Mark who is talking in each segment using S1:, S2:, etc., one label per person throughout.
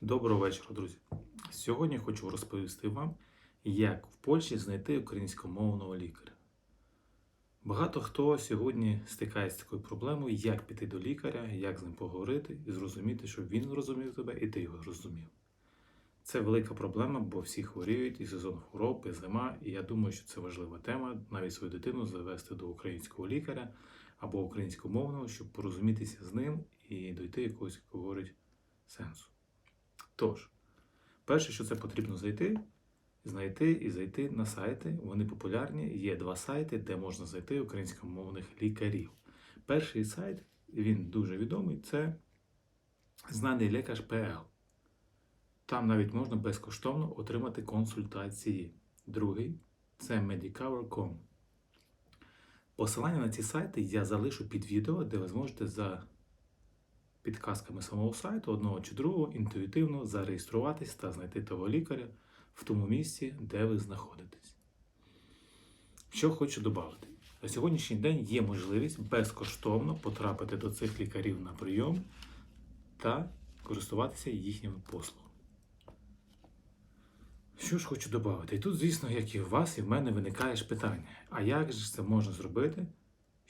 S1: Доброго вечора, друзі. Сьогодні хочу розповісти вам, як в Польщі знайти українськомовного лікаря. Багато хто сьогодні стикається з такою проблемою, як піти до лікаря, як з ним поговорити і зрозуміти, щоб він зрозумів тебе і ти його зрозумів. Це велика проблема, бо всі хворіють і сезон хвороб, і зима, і я думаю, що це важлива тема навіть свою дитину завести до українського лікаря або українськомовного, щоб порозумітися з ним і дойти якогось, як говорять, сенсу. Тож, перше, що це потрібно зайти, знайти і зайти на сайти. Вони популярні. Є два сайти, де можна знайти українськомовних лікарів. Перший сайт, він дуже відомий, це знаний лікар ПЛ. Там навіть можна безкоштовно отримати консультації. Другий це Medicover.com. Посилання на ці сайти я залишу під відео, де ви зможете за підказками самого сайту, одного чи другого, інтуїтивно зареєструватись та знайти того лікаря в тому місці, де ви знаходитесь. Що хочу додати. На сьогоднішній день є можливість безкоштовно потрапити до цих лікарів на прийом та користуватися їхніми послугами. Що ж хочу додати? І тут, звісно, як і у вас, і в мене виникає ж питання: а як же це можна зробити,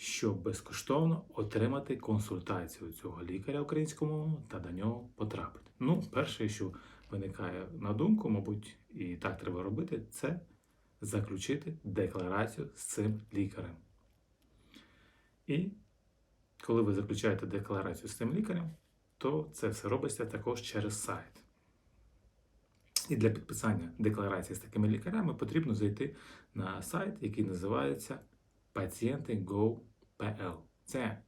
S1: щоб безкоштовно отримати консультацію цього лікаря українськомовного та до нього потрапити? Ну, перше, що виникає на думку, мабуть, і так треба робити, це заключити декларацію з цим лікарем. І коли ви заключаєте декларацію з цим лікарем, то це все робиться також через сайт. І для підписання декларації з такими лікарями потрібно зайти на сайт, який називається Pacienty.go.pl. Це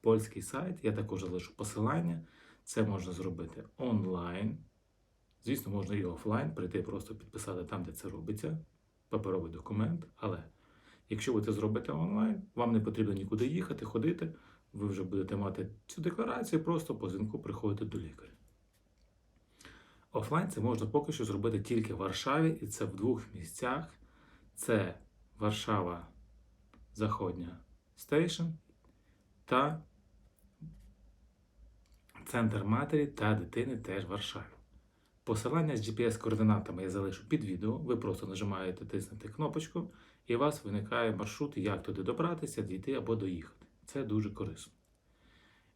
S1: польський сайт, я також залишу посилання. Це можна зробити онлайн. Звісно, можна і офлайн, прийти просто підписати там, де це робиться, паперовий документ. Але якщо ви це зробите онлайн, вам не потрібно нікуди їхати, ходити. Ви вже будете мати цю декларацію, просто по дзвінку приходите до лікаря. Офлайн це можна поки що зробити тільки в Варшаві, і це в двох місцях. Це Варшава Заходня Стейшн та Центр матері та дитини теж Варшаві. Посилання з GPS-координатами я залишу під відео. Ви просто нажимаєте тиснете кнопочку, і у вас виникає маршрут, як туди добратися, дійти або доїхати. Це дуже корисно.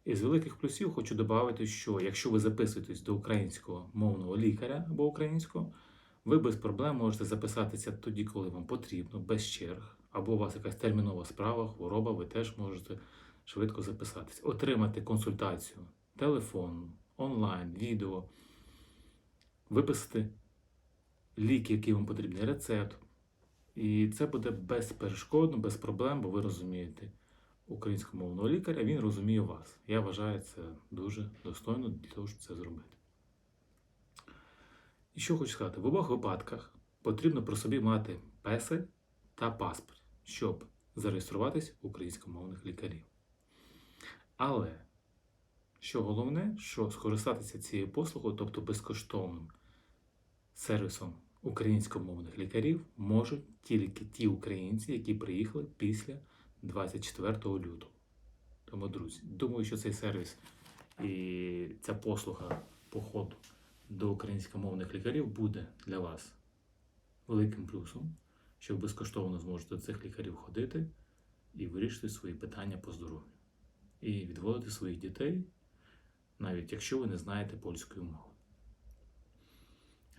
S1: Із великих плюсів хочу додати, що якщо ви записуєтесь до українського мовного лікаря або українського, ви без проблем можете записатися тоді, коли вам потрібно, без черг, або у вас якась термінова справа, хвороба, ви теж можете швидко записатися, отримати консультацію, телефон, онлайн, відео, виписати ліки, які вам потрібні, рецепт. І це буде безперешкодно, без проблем, бо ви розумієте українськомовного лікаря, він розуміє вас. Я вважаю це дуже достойно для того, щоб це зробити. І що хочу сказати, в обох випадках потрібно при собі мати песель та паспорт, щоб зареєструватись в українськомовних лікарів. Але, що головне, що скористатися цією послугою, тобто безкоштовним сервісом українськомовних лікарів, можуть тільки ті українці, які приїхали після 24 лютого. Тому, друзі, думаю, що цей сервіс і ця послуга походу до українськомовних лікарів буде для вас великим плюсом, що ви безкоштовно зможете до цих лікарів ходити і вирішити свої питання по здоров'ю. І відводити своїх дітей, навіть якщо ви не знаєте польської мови.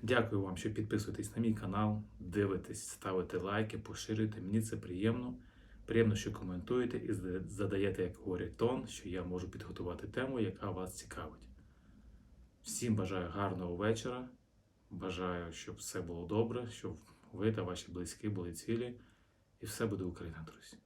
S1: Дякую вам, що підписуєтесь на мій канал, дивитесь, ставите лайки, поширюєте. Мені це приємно. Приємно, що коментуєте і задаєте, як говорять, тон, що я можу підготувати тему, яка вас цікавить. Всім бажаю гарного вечора. Бажаю, щоб все було добре, щоб ви та ваші близькі були цілі. І все буде Україна, друзі.